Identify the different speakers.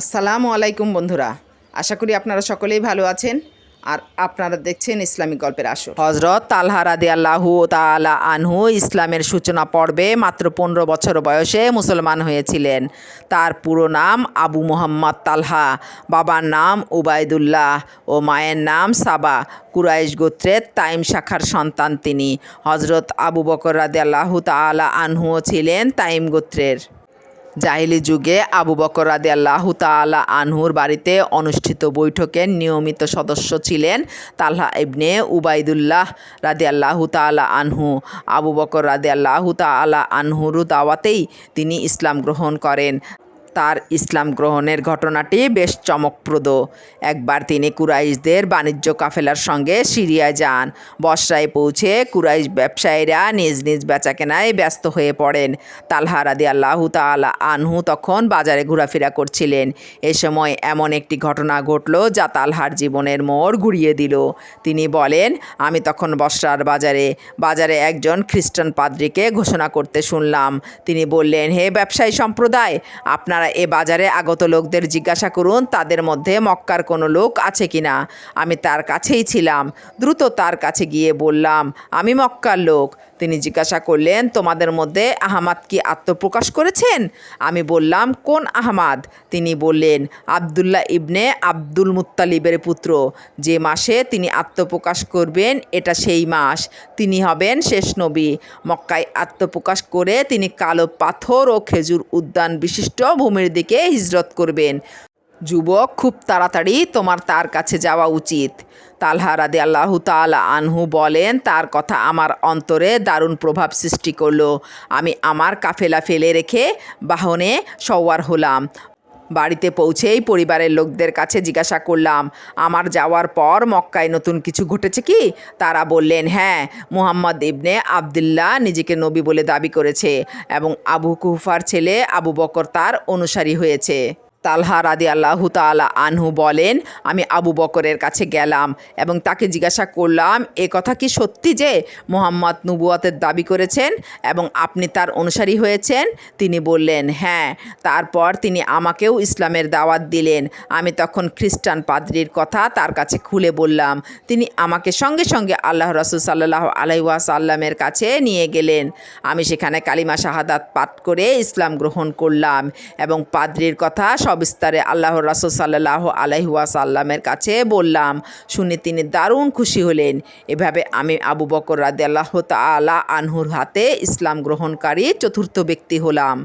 Speaker 1: আসসালামু আলাইকুম বন্ধুরা, আশা করি আপনারা সকলেই ভালো আছেন আর আপনারা দেখছেন ইসলামিক গল্পের আসর। হজরত তালহা রাদি আল্লাহু তালা আনহু ইসলামের সূচনা পর্বে মাত্র পনেরো বছর বয়সে মুসলমান হয়েছিলেন। তার পুরো নাম আবু মোহাম্মদ তালহা, বাবার নাম উবায়দুল্লাহ ও মায়ের নাম সাবা, কুরাইশ গোত্রের তাইম শাখার সন্তান তিনি। হজরত আবু বকর রাদি আল্লাহু তালা আনহুও ছিলেন তাইম গোত্রের। জাহিলি যুগে আবু বকর রাদি আল্লাহ তালা আনহুর বাড়িতে অনুষ্ঠিত বৈঠকের নিয়মিত সদস্য ছিলেন তাল্লা ইবনে উবাইদুল্লাহ রাদি আল্লাহ তালা আনহু। আবু বকর রাদি আল্লাহ তালা আনহুরু দাওয়াতেই তিনি ইসলাম গ্রহণ করেন। তার ইসলাম গ্রহণের ঘটনাটি বেশ চমকপ্রদ। একবার তিনি কুরাইশদের বাণিজ্য কাফেলার সঙ্গে সিরিয়ায় যান। বসরায় পৌঁছে কুরাইশ ব্যবসায়ীরা নিজ নিজ বেচাকেনায় ব্যস্ত হয়ে পড়েন। তালহা রাদি আল্লাহ তালা আনহু তখন বাজারে ঘোরাফেরা করছিলেন। এ সময় এমন একটি ঘটনা ঘটল যা তালহার জীবনের মোড় ঘুরিয়ে দিল। তিনি বলেন, আমি তখন বসরার বাজারে বাজারে একজন খ্রিস্টান পাদ্রীকে ঘোষণা করতে শুনলাম। তিনি বললেন, হে ব্যবসায়ী সম্প্রদায়, আপনারা এ বাজারে আগত লোকদের জিজ্ঞাসা করুন, তাদের মধ্যে মক্কার কোনো লোক আছে কি না? আমি তার কাছেই ছিলাম। দ্রুত তার কাছে গিয়ে বললাম, আমি মক্কার লোক। তিনি জিজ্ঞাসা করলেন, তোমাদের মধ্যে আহমাদ কি আত্মপ্রকাশ করেছেন? আমি বললাম, কোন আহমাদ? তিনি বললেন, আবদুল্লাহ ইবনে আব্দুল মুত্তালিবের পুত্র। যে মাসে তিনি আত্মপ্রকাশ করবেন, এটা সেই মাস। তিনি হবেন শেষ নবী। মক্কায় আত্মপ্রকাশ করে তিনি কালো পাথর ও খেজুর উদ্যান বিশিষ্ট ভূমির দিকে হিজরত করবেন। যুবক, খুব তাড়াতাড়ি তোমার তার কাছে যাওয়া উচিত। তালহা রাদে আল্লাহ তালা আনহু বলেন, তার কথা আমার অন্তরে দারুণ প্রভাব সৃষ্টি করল। আমি আমার কাফেলা ফেলে রেখে বাহনে সওয়ার হলাম। বাড়িতে পৌঁছেই পরিবারের লোকদের কাছে জিজ্ঞাসা করলাম, আমার যাওয়ার পর মক্কায় নতুন কিছু ঘটেছে কি? তারা বললেন হ্যাঁ মুহাম্মদ ইবনে আবদুল্লাহ নিজেকে নবী বলে দাবি করেছে এবং আবু কুফার ছেলে আবু বকর তার অনুসারী হয়েছে। তালহা রাদি আল্লাহ তালা আনহু বলেন, আমি আবু বকরের কাছে গেলাম এবং তাকে জিজ্ঞাসা করলাম, এ কথা কি সত্যি যে মোহাম্মদ নবুয়াতের দাবি করেছেন এবং আপনি তার অনুসারী হয়েছেন? তিনি বললেন হ্যাঁ। তারপর তিনি আমাকেও ইসলামের দাওয়াত দিলেন। আমি তখন খ্রিস্টান পাদ্রির কথা তার কাছে খুলে বললাম। তিনি আমাকে সঙ্গে সঙ্গে আল্লাহ রসুল সাল্লাহ আলাইসাল্লামের কাছে নিয়ে গেলেন। আমি সেখানে কালিমা শাহাদাত পাঠ করে ইসলাম গ্রহণ করলাম এবং পাদ্রির কথা সবিস্তারে আল্লাহ রাসুল সাল্লাহ আলাইহাসাল্লামের কাছে বললাম, শুনে তিনি দারুণ খুশি হলেন। এভাবে আমি আবু বকর রাদে আল্লাহ তালা আনহুর হাতে ইসলাম গ্রহণকারী চতুর্থ ব্যক্তি হলাম।